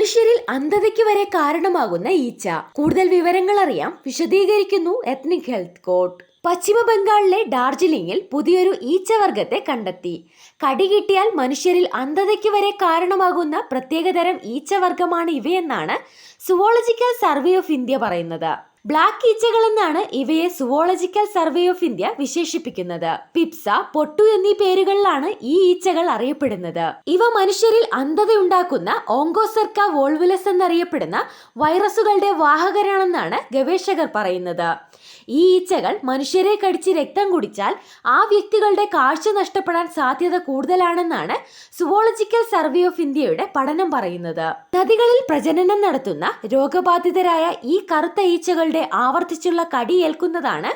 മനുഷ്യരിൽ അന്ധതയ്ക്ക് വരെ കാരണമാകുന്ന ഈച്ച. കൂടുതൽ വിവരങ്ങൾ അറിയാം വിശദീകരിക്കുന്നു എത്നിക് ഹെൽത്ത് കോഡ് പശ്ചിമ ബംഗാളിലെ ഡാർജിലിംഗിൽ പുതിയൊരു ഈച്ചവർഗത്തെ കണ്ടെത്തി. കടി കിട്ടിയാൽ മനുഷ്യരിൽ അന്ധതയ്ക്ക് വരെ കാരണമാകുന്ന പ്രത്യേകതരം ഈച്ചവർഗമാണ് ഇവയെന്നാണ് സുവോളജിക്കൽ സർവേ ഓഫ് ഇന്ത്യ പറയുന്നത്. ബ്ലാക്ക് ഈച്ചകൾ എന്നാണ് ഇവയെ സുവോളജിക്കൽ സർവേ ഓഫ് ഇന്ത്യ വിശേഷിപ്പിക്കുന്നത്. പിപ്സ പൊട്ടു എന്നീ പേരുകളിലാണ് ഈ ഈച്ചകൾ അറിയപ്പെടുന്നത്. ഇവ മനുഷ്യരിൽ അന്ധതയുണ്ടാക്കുന്ന ഓങ്കോസർക്ക വോൾവുലസ് എന്നറിയപ്പെടുന്ന വൈറസുകളുടെ വാഹകരാണെന്നാണ് ഗവേഷകർ പറയുന്നത്. ഈ ഈച്ചകൾ മനുഷ്യരെ കടിച്ച് രക്തം കുടിച്ചാൽ ആ വ്യക്തികളുടെ കാഴ്ച നഷ്ടപ്പെടാൻ സാധ്യത കൂടുതലാണെന്നാണ് സുവോളജിക്കൽ സർവേ ഓഫ് ഇന്ത്യയുടെ പഠനം പറയുന്നത്. നദികളിൽ പ്രജനനം നടത്തുന്ന രോഗബാധിതരായ ഈ കറുത്ത ഈച്ചകളുടെ ആവർത്തിച്ചുള്ള കടിയേൽക്കുന്നതാണ്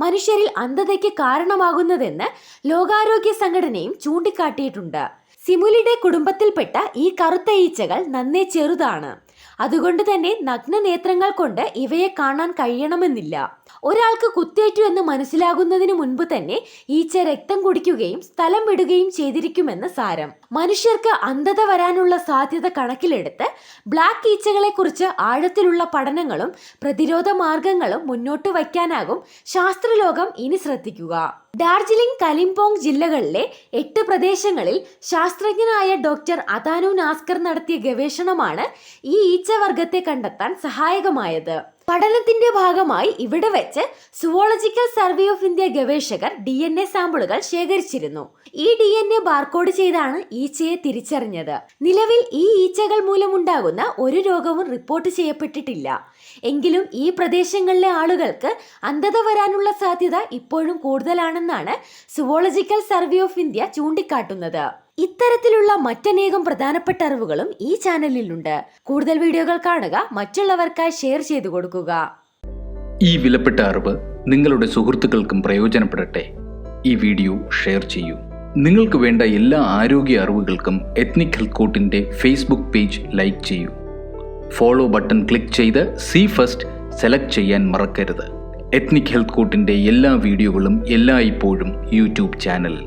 മനുഷ്യരിൽ അന്ധതയ്ക്ക് കാരണമാകുന്നതെന്ന് ലോകാരോഗ്യ സംഘടനയും ചൂണ്ടിക്കാട്ടിയിട്ടുണ്ട്. സിമുലിയുടെ കുടുംബത്തിൽപ്പെട്ട ഈ കറുത്ത ഈച്ചകൾ നന്നേ ചെറുതാണ്. അതുകൊണ്ട് തന്നെ നഗ്നനേത്രങ്ങൾ കൊണ്ട് ഇവയെ കാണാൻ കഴിയണമെന്നില്ല. ഒരാൾക്ക് കുത്തേറ്റു എന്ന് മനസ്സിലാകുന്നതിന് മുൻപ് തന്നെ ഈച്ച രക്തം കുടിക്കുകയും സ്ഥലം വിടുകയും ചെയ്തിരിക്കുമെന്ന് സാരം. മനുഷ്യർക്ക് അന്ധത വരാനുള്ള സാധ്യത കണക്കിലെടുത്ത് ബ്ലാക്ക് ഈച്ചകളെ കുറിച്ച് ആഴത്തിലുള്ള പഠനങ്ങളും പ്രതിരോധ മാർഗങ്ങളും മുന്നോട്ട് വയ്ക്കാനാകും ശാസ്ത്രലോകം ഇനി ശ്രദ്ധിക്കുക. ഡാർജിലിംഗ് കലിംപോങ് ജില്ലകളിലെ എട്ട് പ്രദേശങ്ങളിൽ ശാസ്ത്രജ്ഞനായ ഡോക്ടർ അതാനു നാസ്കർ നടത്തിയ ഗവേഷണമാണ് ഈ ഈച്ചവർഗത്തെ കണ്ടെത്താൻ സഹായകമായത്. പഠനത്തിന്റെ ഭാഗമായി ഇവിടെ വെച്ച് സുവോളജിക്കൽ സർവേ ഓഫ് ഇന്ത്യ ഗവേഷകർ ഡി എൻ എ സാമ്പിളുകൾ ശേഖരിച്ചിരുന്നു. ഈ ഡി എൻ എ ബാർകോഡ് ചെയ്താണ് ഈച്ചയെ തിരിച്ചറിഞ്ഞത്. നിലവിൽ ഈ ഈച്ചകൾ മൂലമുണ്ടാകുന്ന ഒരു രോഗവും റിപ്പോർട്ട് ചെയ്യപ്പെട്ടിട്ടില്ല. എങ്കിലും ഈ പ്രദേശങ്ങളിലെ ആളുകൾക്ക് അന്ധത വരാനുള്ള സാധ്യത ഇപ്പോഴും കൂടുതലാണെന്നാണ് സുവോളജിക്കൽ സർവേ ഓഫ് ഇന്ത്യ ചൂണ്ടിക്കാട്ടുന്നത്. ഇത്തരത്തിലുള്ള മറ്റനേകം പ്രധാനപ്പെട്ട അറിവുകളും ഈ ചാനലിലുണ്ട്. കൂടുതൽ വീഡിയോകൾ കാണുക മറ്റുള്ളവർക്കായി ഷെയർ ചെയ്തു കൊടുക്കുക. ഈ വിലപ്പെട്ട അറിവ് നിങ്ങളുടെ സുഹൃത്തുക്കൾക്കും പ്രയോജനപ്പെടട്ടെ. ഈ വീഡിയോ ഷെയർ ചെയ്യൂ. നിങ്ങൾക്ക് വേണ്ട എല്ലാ ആരോഗ്യ അറിവുകൾക്കും എത്നിക് ഹെൽത്ത് കോട്ടിന്റെ ഫേസ്ബുക്ക് പേജ് ലൈക്ക് ചെയ്യൂ. ഫോളോ ബട്ടൺ ക്ലിക്ക് ചെയ്ത് സി ഫസ്റ്റ് സെലക്ട് ചെയ്യാൻ മറക്കരുത്. എത്നിക് ഹെൽത്ത് കോട്ടിന്റെ എല്ലാ വീഡിയോകളും എല്ലായ്പ്പോഴും യൂട്യൂബ് ചാനലിൽ